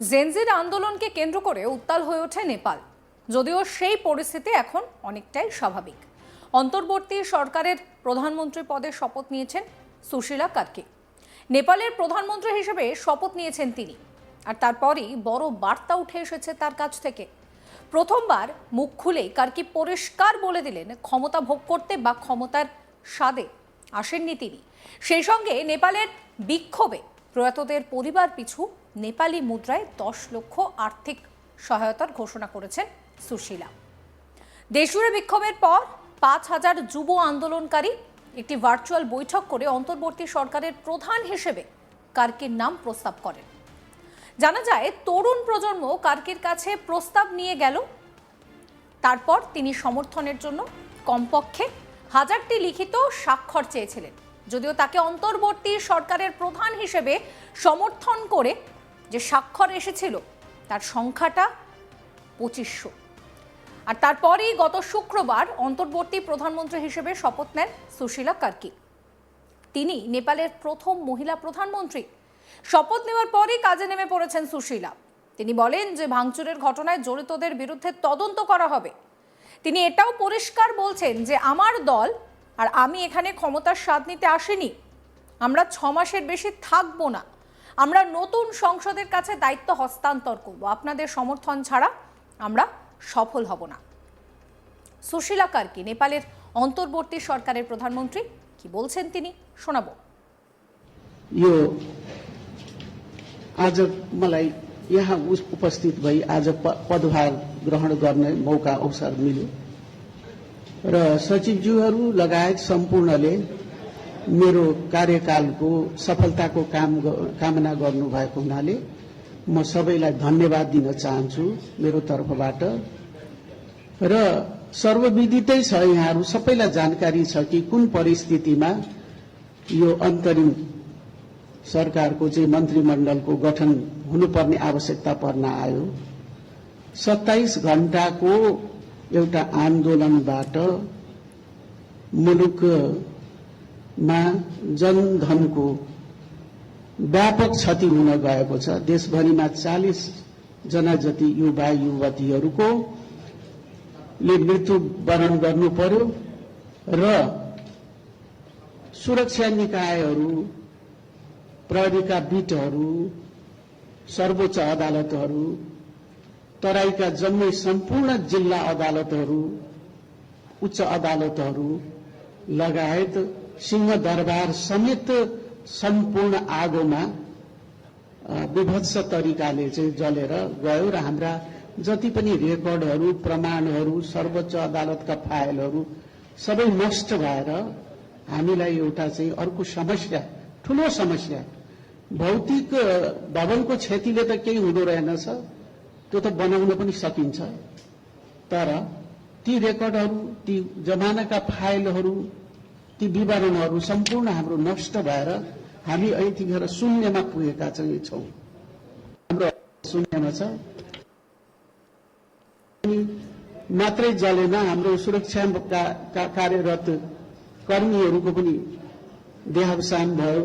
জেনজির আন্দোলনকে কেন্দ্র করে উত্তাল হয়ে ওঠে নেপাল। যদিও সেই পরিস্থিতি এখন অনেকটাই স্বাভাবিক। অন্তর্বর্তী সরকারের প্রধানমন্ত্রী পদে শপথ নিয়েছেন সুশীলা কার্কি। নেপালের প্রধানমন্ত্রী হিসেবে শপথ নিয়েছেন তিনি। আর তারপরই বড় বার্তা উঠে এসেছে তার কাছ থেকে। প্রথমবার মুখ খুলেই কার্কি পরিষ্কার বলে দিলেন ক্ষমতা ভোগ করতে বা ক্ষমতার স্বাদে আসেননি তিনি। সেই সঙ্গে নেপালের বিক্ষোভে প্রয়াতদের পরিবার পিছু নেপালি মুদ্রায় দশ লক্ষ আর্থিক সহায়তার ঘোষণা করেছেন সুশীলা। দেশজুড়ে বিক্ষোভের পর পাঁচ হাজার যুব আন্দোলনকারী একটি ভার্চুয়াল বৈঠক করে অন্তর্বর্তী সরকারের প্রধান হিসেবে কার্কির নাম প্রস্তাব করেন। জানা যায়, তরুণ প্রজন্ম কার্কির কাছে প্রস্তাব নিয়ে গেল। তারপর তিনি সমর্থনের জন্য কমপক্ষে হাজারটি লিখিত স্বাক্ষর চেয়েছিলেন। যদিও তাকে অন্তর্বর্তী সরকারের প্রধান হিসেবে সমর্থন করে যে স্বাক্ষর এসেছিল, তার সংখ্যাটা পঁচিশশো। আর তারপরেই গত শুক্রবার অন্তর্বর্তী প্রধানমন্ত্রী হিসেবে শপথ নেন সুশীলা কার্কি। তিনি নেপালের প্রথম মহিলা প্রধানমন্ত্রী। শপথ নেওয়ার পরই কাজে নেমে পড়েছেন সুশীলা। তিনি বলেন যে ভাঙচুরের ঘটনায় জড়িতদের বিরুদ্ধে তদন্ত করা হবে। তিনি এটাও পরিষ্কার বলছেন যে আমার দল আর আমি এখানে ক্ষমতার স্বাদ নিতে আসিনি। আমরা ছ মাসের বেশি থাকব না। আমরা নতুন সংসদের কাছে দায়িত্ব হস্তান্তর করব আপনাদের সমর্থন ছাড়া আমরা সফল হব না সুশীলা কার্কি নেপালের অন্তর্বর্তী সরকারের প্রধানমন্ত্রী কি বলছেন তিনি শোনাবো यो आज मलाई यहाँ उस उपस्थित भई आज प- पदभार ग्रहण गर्ने मौका अवसर मिल्यो र सचिवज्यूहरू लगायत सम्पूर्णले मेरो कार्यकालको सफलताको काम कामना गर्नुभएको हुनाले म सबैलाई धन्यवाद दिन चाहन्छु मेरो तर्फबाट। र सर्वविदितै छ यहाँहरू सबैलाई जानकारी छ कि कुन परिस्थितिमा यो अन्तरिम सरकारको चाहिँ मन्त्रीमण्डलको गठन हुनुपर्ने आवश्यकता पर्न आयो। सत्ताइस घण्टाको एउटा आन्दोलनबाट मुलुकमा जनधनको व्यापक क्षति हुन गएको छ। देशभरिमा चालिस जना जति युवा युवतीहरूको ले मृत्यु वरण गर्नु पर्यो र सुरक्षा निकायहरू प्रहरीका बिटहरू सर्वोच्च अदालतहरू तराईका जम्मै सम्पूर्ण जिल्ला अदालतहरू उच्च अदालतहरू लगायत सिंह दरबार समेत सम्पूर्ण आगोमा विभत्स तरिकाले चाहिँ जलेर गयो र हाम्रा जति पनि रेकर्डहरू प्रमाणहरू सर्वोच्च अदालतका फाइलहरू सबै नष्ट भएर हामीलाई एउटा चाहिँ अर्को समस्या ठुलो समस्या। भौतिक भवनको क्षतिले त केही हुँदो रहेनछ त्यो त बनाउन पनि सकिन्छ। तर ती रेकर्डहरू ती जमानाका फाइलहरू ती विवरणहरू सम्पूर्ण हाम्रो नष्ट भएर हामी यतिखेर शून्यमा पुगेका चाहिँ छौँ। हाम्रो शून्यमा छ। मात्रै जलेन हाम्रो सुरक्षाका का- कार्यरत कर्मीहरूको पनि देहावसान भयो।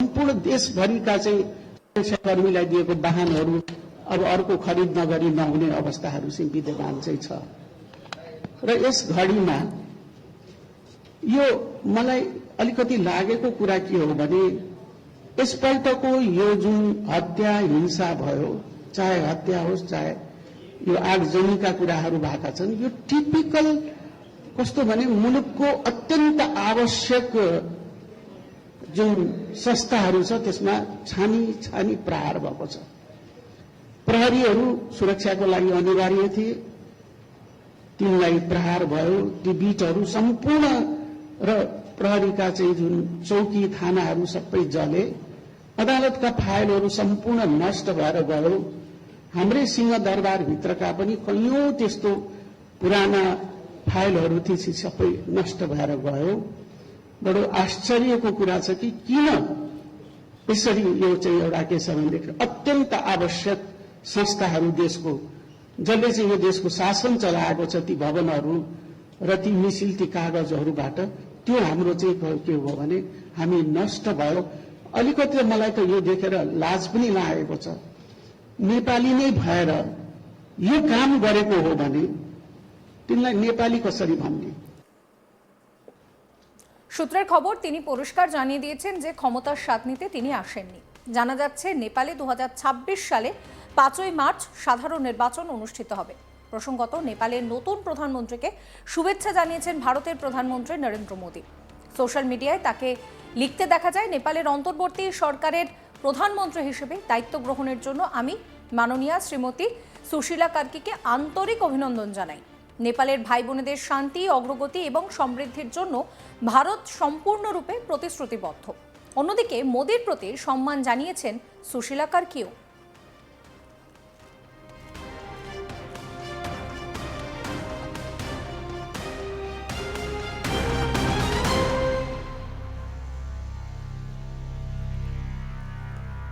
सम्पूर्ण देशभरिका चाहिँ सुरक्षाकर्मीलाई दिएको वाहनहरू अब अर्को खरिद नगरी नहुने अवस्थाहरू चाहिँ विद्यमान चाहिँ छ। र यस घडीमा यो मलाई अलिकति लागेको कुरा के हो भने यसपल्टको यो जुन हत्या हिंसा भयो चाहे हत्या होस् चाहे यो आगजनीका कुराहरू भएका छन् यो टिपिकल कस्तो भने मुलुकको अत्यन्त आवश्यक जुन संस्थाहरू छ त्यसमा छानी छानी प्रहार भएको छ। प्रहरीहरू सुरक्षाको लागि अनिवार्य थिए। तिनलाई प्रहार भयो ती बिटहरू सम्पूर्ण र प्रहरीका चाहिँ जुन चौकी थानाहरू सबै जले अदालतका फाइलहरू सम्पूर्ण नष्ट भएर गयो। हाम्रै सिंह दरबारभित्रका पनि कैयौं त्यस्तो पुराना फाइलहरू चाहिँ सबै नष्ट भएर गयो। बडो आश्चर्यको कुरा छ कि किन यसरी यो चाहिँ एउटा के छ भनेदेखि अत्यन्त आवश्यक संस्थाहरू देशको जसले चाहिँ यो देशको शासन चलाएको छ ती भवनहरू र ती मिसिल ती कागजहरूबाट त्यो हाम्रो चाहिँ के हो भने हामी नष्ट भयो अलिकति मलाई त यो देखेर लाज पनि लागेको छ नेपाली नै भएर यो काम गरेको हो भने तिनलाई नेपाली कसरी भन्ने সূত্রের খবর তিনি পরিষ্কার জানিয়ে দিয়েছেন যে ক্ষমতার স্বাদ নিতে তিনি আসেননি জানা যাচ্ছে নেপালে দু সালে পাঁচই মার্চ সাধারণ নির্বাচন অনুষ্ঠিত হবে প্রসঙ্গত নেপালের নতুন প্রধানমন্ত্রীকে শুভেচ্ছা জানিয়েছেন ভারতের প্রধানমন্ত্রী নরেন্দ্র মোদী। সোশ্যাল মিডিয়ায় তাকে লিখতে দেখা যায়, নেপালের অন্তর্বর্তী সরকারের প্রধানমন্ত্রী হিসেবে দায়িত্ব গ্রহণের জন্য আমি মাননীয়া শ্রীমতী সুশীলা কার্কিকে আন্তরিক অভিনন্দন জানাই। নেপালের ভাই বোনেদের শান্তি, অগ্রগতি এবং সমৃদ্ধির জন্য ভারত সম্পূর্ণরূপে প্রতিশ্রুতিবদ্ধ। অন্যদিকে মোদীর প্রতি সম্মান জানিয়েছেন সুশীলা কার্কিও।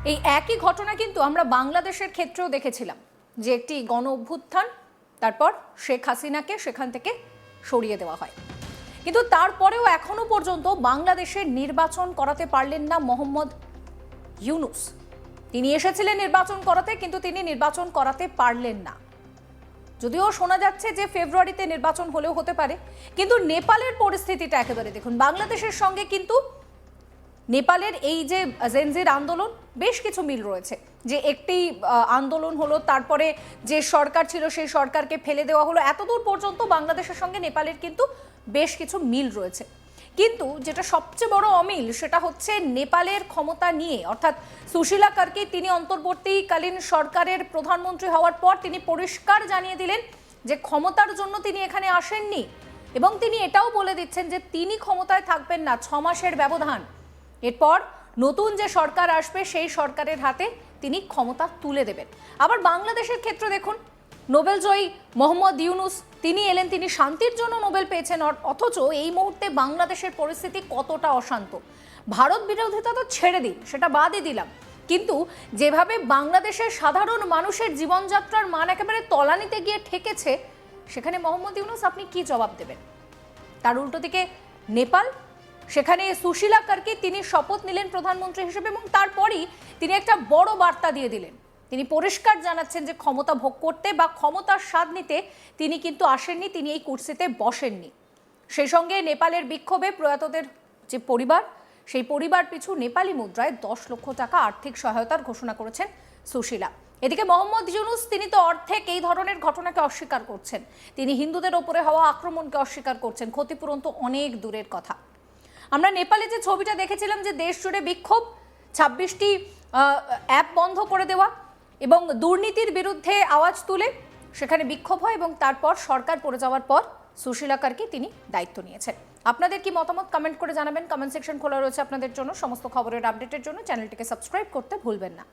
এই একই ঘটনা কিন্তু আমরা বাংলাদেশের ক্ষেত্রেও দেখেছিলাম যে একটি গণ অভ্যুত্থান তারপর শেখ হাসিনাকে সেখান থেকে সরিয়ে দেওয়া হয়। কিন্তু তারপরেও এখনও পর্যন্ত বাংলাদেশের নির্বাচন করাতে পারলেন না মোহাম্মদ ইউনুস। তিনি এসেছিলেন নির্বাচন করাতে, কিন্তু তিনি নির্বাচন করাতে পারলেন না। যদিও শোনা যাচ্ছে যে ফেব্রুয়ারিতে নির্বাচন হলেও হতে পারে, কিন্তু নেপালের পরিস্থিতিটা একেবারে দেখুন। বাংলাদেশের সঙ্গে কিন্তু নেপালের এই যে জেনজির আন্দোলন, বেশ কিছু মিল রয়েছে। যে একটি আন্দোলন হলো, তারপরে যে সরকার ছিল, সেই সরকারকে ফেলে দেওয়া হলো। এতদূর পর্যন্ত বাংলাদেশের সঙ্গে নেপালের কিন্তু বেশ কিছু মিল রয়েছে। কিন্তু যেটা সবচেয়ে বড় অমিল, সেটা হচ্ছে নেপালের ক্ষমতা নিয়ে। অর্থাৎ সুশীলা কার্কি তিনি অন্তর্বর্তীকালীন সরকারের প্রধানমন্ত্রী হওয়ার পর তিনি পরিষ্কার জানিয়ে দিলেন যে ক্ষমতার জন্য তিনি এখানে আসেননি। এবং তিনি এটাও বলে দিচ্ছেন যে তিনি ক্ষমতায় থাকবেন না ছ মাসের ব্যবধান। এরপর নতুন যে সরকার আসবে, সেই সরকারের হাতে তিনি ক্ষমতা তুলে দেবেন। আবার বাংলাদেশের ক্ষেত্রে দেখুন, নোবেলজয়ী মোহাম্মদ ইউনুস, তিনি এলেন, তিনি শান্তির জন্য নোবেল পেয়েছেন অথচ এই মুহূর্তে বাংলাদেশের পরিস্থিতি কতটা অশান্ত। ভারত বিরোধিতা তো ছেড়ে দিন, সেটা বাদই দিলাম। কিন্তু যেভাবে বাংলাদেশের সাধারণ মানুষের জীবনযাত্রার মান একেবারে তলানিতে গিয়ে ঠেকেছে, সেখানে মোহাম্মদ ইউনুস আপনি কি জবাব দেবেন? তার উল্টো দিকে নেপাল সেখানে সুশীলা কার্কি তিনি শপথ নিলেন প্রধানমন্ত্রী হিসেবে এবং তারপরই তিনি একটা বড় বার্তা দিয়ে দিলেন। তিনি পরিষ্কার জানাচ্ছেন যে ক্ষমতা ভোগ করতে বা ক্ষমতার স্বাদ নিতে তিনি কিন্তু আসেননি, তিনি এই কুর্সিতে বসেননি। সেই সঙ্গে নেপালের বিক্ষোভে প্রয়াতদের যে পরিবার, সেই পরিবার পিছু নেপালি মুদ্রায় দশ লক্ষ টাকা আর্থিক সহায়তার ঘোষণা করেছেন সুশীলা। এদিকে মোহাম্মদ ইউনুস, তিনি তো অর্ধেক এই ধরনের ঘটনাকে অস্বীকার করছেন। তিনি হিন্দুদের ওপরে হওয়া আক্রমণকে অস্বীকার করছেন, ক্ষতিপূরণ তো অনেক দূরের কথা। আমরা নেপালে যে ছবিটা দেখেছিলাম যে দেশ জুড়ে বিক্ষোভ, ছাব্বিশটি অ্যাপ বন্ধ করে দেওয়া এবং দুর্নীতির বিরুদ্ধে আওয়াজ তুলে সেখানে বিক্ষোভ হয় এবং তারপর সরকার পড়ে যাওয়ার পর সুশীলা কারকে তিনি দায়িত্ব নিয়েছেন। আপনাদের কি মতামত কমেন্ট করে জানাবেন। কমেন্ট সেকশন খোলা রয়েছে আপনাদের জন্য। সমস্ত খবরের আপডেটের জন্য চ্যানেলটিকে সাবস্ক্রাইব করতে ভুলবেন না।